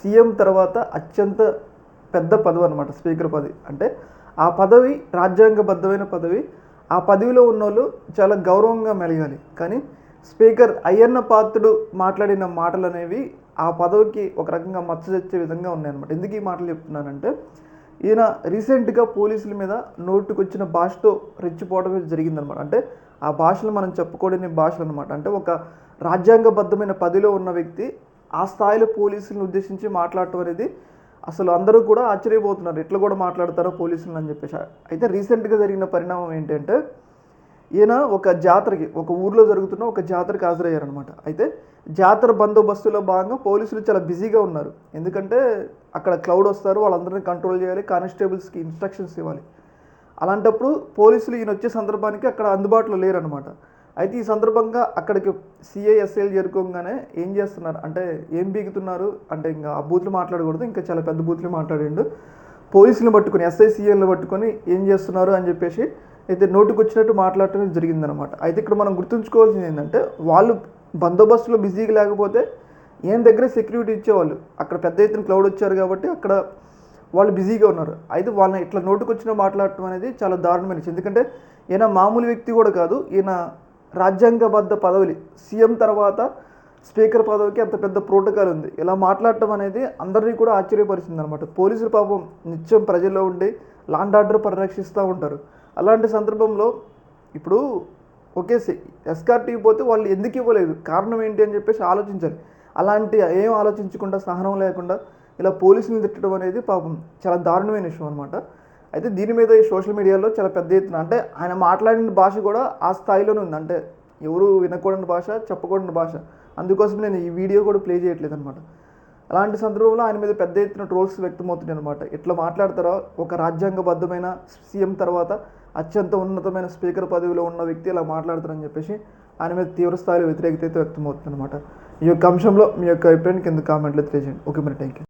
CM తర్వాత అత్యంత పెద్ద పదవి అనమాట స్పీకర్ పదవి. అంటే ఆ పదవి రాజ్యాంగబద్ధమైన పదవి. ఆ పదవిలో ఉన్నోళ్ళు చాలా గౌరవంగా మెలగాలి. కానీ స్పీకర్ అయ్యన్న పాత్రుడు మాట్లాడిన మాటలు అనేవి ఆ పదవికి ఒక రకంగా మచ్చ తెచ్చే విధంగా ఉన్నాయన్నమాట ఎందుకు ఈ మాటలు చెప్తున్నానంటే ఈయన రీసెంట్గా పోలీసుల మీద నోటుకొచ్చిన భాషతో రెచ్చిపోవడం జరిగిందనమాట అంటే ఆ భాషలు మనం చెప్పుకోలేని భాషలు అనమాట అంటే ఒక రాజ్యాంగబద్ధమైన పదిలో ఉన్న వ్యక్తి ఆ స్థాయిలో పోలీసులను ఉద్దేశించి మాట్లాడటం అనేది అసలు అందరూ కూడా ఆశ్చర్యపోతున్నారు. ఎట్లా కూడా మాట్లాడతారో పోలీసులు అని చెప్పేసి. అయితే రీసెంట్గా జరిగిన పరిణామం ఏంటంటే ఈయన ఒక జాతరకి ఒక ఊర్లో జరుగుతున్న ఒక జాతరకి హాజరయ్యారనమాట అయితే జాతర బందోబస్తులో భాగంగా పోలీసులు చాలా బిజీగా ఉన్నారు. ఎందుకంటే అక్కడ క్లౌడ్ వస్తారు వాళ్ళందరినీ కంట్రోల్ చేయాలి కానిస్టేబుల్స్కి ఇన్స్ట్రక్షన్స్ ఇవ్వాలి. అలాంటప్పుడు పోలీసులు ఈయన వచ్చే సందర్భానికి అక్కడ అందుబాటులో లేరనమాట అయితే ఈ సందర్భంగా అక్కడికి సిఐఎస్ఐలు చేరుకోగానే ఏం చేస్తున్నారు? అంటే ఏం బీగుతున్నారు? అంటే ఇంకా ఆ బూత్లు మాట్లాడకూడదు ఇంకా చాలా పెద్ద బూత్లు మాట్లాడిండు. పోలీసులు పట్టుకొని ఎస్ఐ పట్టుకొని ఏం చేస్తున్నారు అని చెప్పేసి అయితే నోటుకు వచ్చినట్టు మాట్లాడటం జరిగిందనమాట అయితే ఇక్కడ మనం గుర్తుంచుకోవాల్సింది ఏంటంటే వాళ్ళు బందోబస్తులో బిజీగా లేకపోతే ఏం దగ్గర సెక్యూరిటీ ఇచ్చేవాళ్ళు? అక్కడ పెద్ద ఎత్తున క్లౌడ్ వచ్చారు కాబట్టి అక్కడ వాళ్ళు బిజీగా ఉన్నారు. అయితే వాళ్ళని ఇట్లా నోటుకు వచ్చిన మాట్లాడటం అనేది చాలా దారుణమైన ఎందుకంటే ఈయన మామూలు వ్యక్తి కూడా కాదు. ఈయన రాజ్యాంగబద్ధ పదవులు. సీఎం తర్వాత స్పీకర్ పదవికి అంత పెద్ద ప్రోటోకాల్ ఉంది. ఇలా మాట్లాడటం అనేది అందరినీ కూడా ఆశ్చర్యపరిచింది అనమాట పోలీసులు పాపం నిత్యం ప్రజల్లో ఉండి లాండ్ ఆర్డర్ పరిరక్షిస్తూ ఉంటారు. అలాంటి సందర్భంలో ఇప్పుడు ఓకే ఎస్కార్టీ పోతే వాళ్ళు ఎందుకు ఇవ్వలేదు? కారణం ఏంటి అని చెప్పేసి ఆలోచించాలి. అలాంటి ఏం ఆలోచించకుండా సహనం లేకుండా ఇలా పోలీసులు తిట్టడం అనేది పాపం చాలా దారుణమైన విషయం అనమాట అయితే దీని మీద ఈ సోషల్ మీడియాలో చాలా పెద్ద ఎత్తున అంటే ఆయన మాట్లాడిన భాష కూడా ఆ స్థాయిలోనే ఉంది. అంటే ఎవరు వినకూడని భాష చెప్పకూడని భాష. అందుకోసం నేను ఈ వీడియో కూడా ప్లే చేయట్లేదు అనమాట అలాంటి సందర్భంలో ఆయన మీద పెద్ద ఎత్తున ట్రోల్స్ వ్యక్తమవుతున్నాయి అనమాట ఇట్లా మాట్లాడతారా ఒక రాజ్యాంగబద్ధమైన సీఎం తర్వాత అత్యంత ఉన్నతమైన స్పీకర్ పదవిలో ఉన్న వ్యక్తి ఇలా మాట్లాడతారని చెప్పేసి ఆయన మీద తీవ్ర స్థాయిలో వ్యతిరేకత అయితే వ్యక్తమవుతుంది అనమాట ఈ యొక్క అంశంలో మీ యొక్క అభిప్రాయాన్ని కింద కామెంట్లో తెలియజేయండి. ఓకే మరి థ్యాంక్ యూ